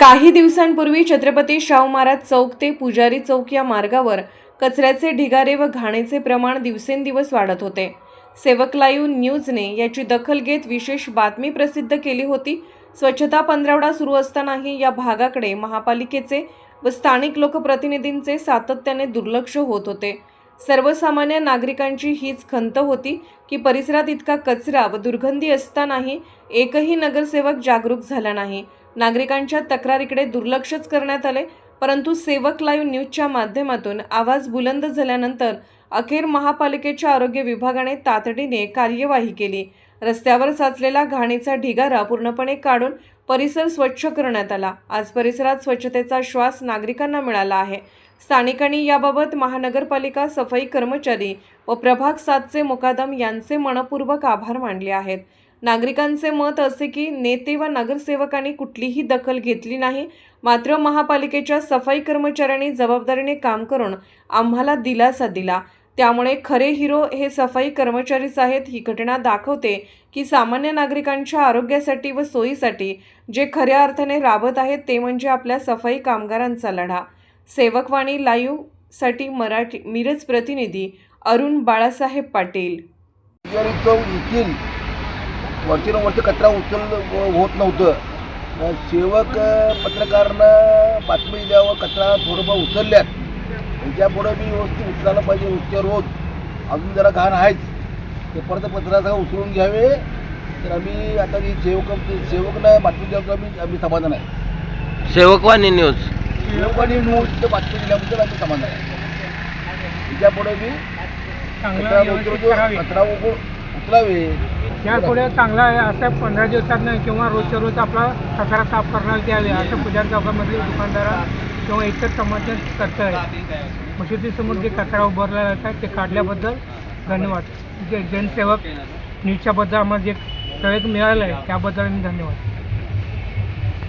काही दिवसांपूर्वी छत्रपती शाहू महाराज चौक ते पुजारी चौक या मार्गावर कचऱ्याचे ढिगारे व घाणेचे प्रमाण दिवसेंदिवस वाढत होते. सेवक लाईव्ह न्यूजने याची दखल घेत विशेष बातमी प्रसिद्ध केली होती. स्वच्छता पंधरवडा सुरू असतानाही या भागाकडे महापालिकेचे व स्थानिक लोकप्रतिनिधींचे सातत्याने दुर्लक्ष होत होते. सर्वसामान्य नागरिकांची हीच खंत होती की परिसरात इतका कचरा व दुर्गंधी असतानाही एकही नगरसेवक जागरूक झाला नाही. नागरिकांच्या तक्रारीकडे दुर्लक्षच करण्यात आले परंतु सेवक लाईव्ह न्यूजच्या माध्यमातून आवाज बुलंद झाल्यानंतर अखेर महापालिकेच्या आरोग्य विभागाने तातडीने कार्यवाही केली. रस्त्यावर साचलेला घाणीचा ढिगारा पूर्णपणे काढून परिसर स्वच्छ करण्यात आला. आज परिसरात स्वच्छतेचा श्वास नागरिकांना मिळाला आहे. स्थानिकांनी याबाबत महानगरपालिका सफाई कर्मचारी व प्रभाग सातचे मुकादम यांचे मनपूर्वक आभार मानले आहेत. नागरिकांचे मत असे की नेते व नगरसेवकांनी कुठलीही दखल घेतली नाही मात्र महापालिकेच्या सफाई कर्मचाऱ्यांनी जबाबदारीने काम करून आम्हाला दिलासा दिला. त्यामुळे खरे हिरो हे सफाई कर्मचारीच आहेत ही घटना दाखवते की सामान्य नागरिकांच्या आरोग्यासाठी व सोयीसाठी जे खऱ्या अर्थाने राबत आहेत ते म्हणजे आपल्या सफाई कामगारांचा लढा. सेवकवाणी लाईव्हसाठी मराठी मिरज प्रतिनिधी अरुण बाळासाहेब पाटील. वरती कचरा उचल होत नव्हतं. सेवक पत्रकारानं बातमी दिल्यावर कचरा थोडंफार उचलल्यात. त्याच्यापुढे मी व्यवस्थित उचलायला पाहिजे उच्च रोज. अजून जरा घाण आहेच. ते परत पत्राचा उचलून घ्यावे. तर आम्ही आता ही सेवक सेवकनं बातमी दिल्यावर आम्ही आम्ही समाधान आहे. सेवकवाणी न्यूज. सेवकांनी न्यूज बातमी दिल्याबद्दल आम्ही समाधान आहे. त्याच्यापुढे मी चांगला कचरा उचलावे. यापुढे चांगला आहे असं पंधरा दिवसात किंवा रोजच्या रोज आपला कचरा साफ करण्यात यावे असं पुजारी चौकामधील दुकानदारा किंवा इतर समाज करत आहे मशिदीसमोर जे कचरा उभारलेला आहे ते काढल्याबद्दल धन्यवाद. जे जनसेवक न्यूजच्याबद्दल आम्हाला जे सहयोग मिळालं आहे त्याबद्दल मी धन्यवाद.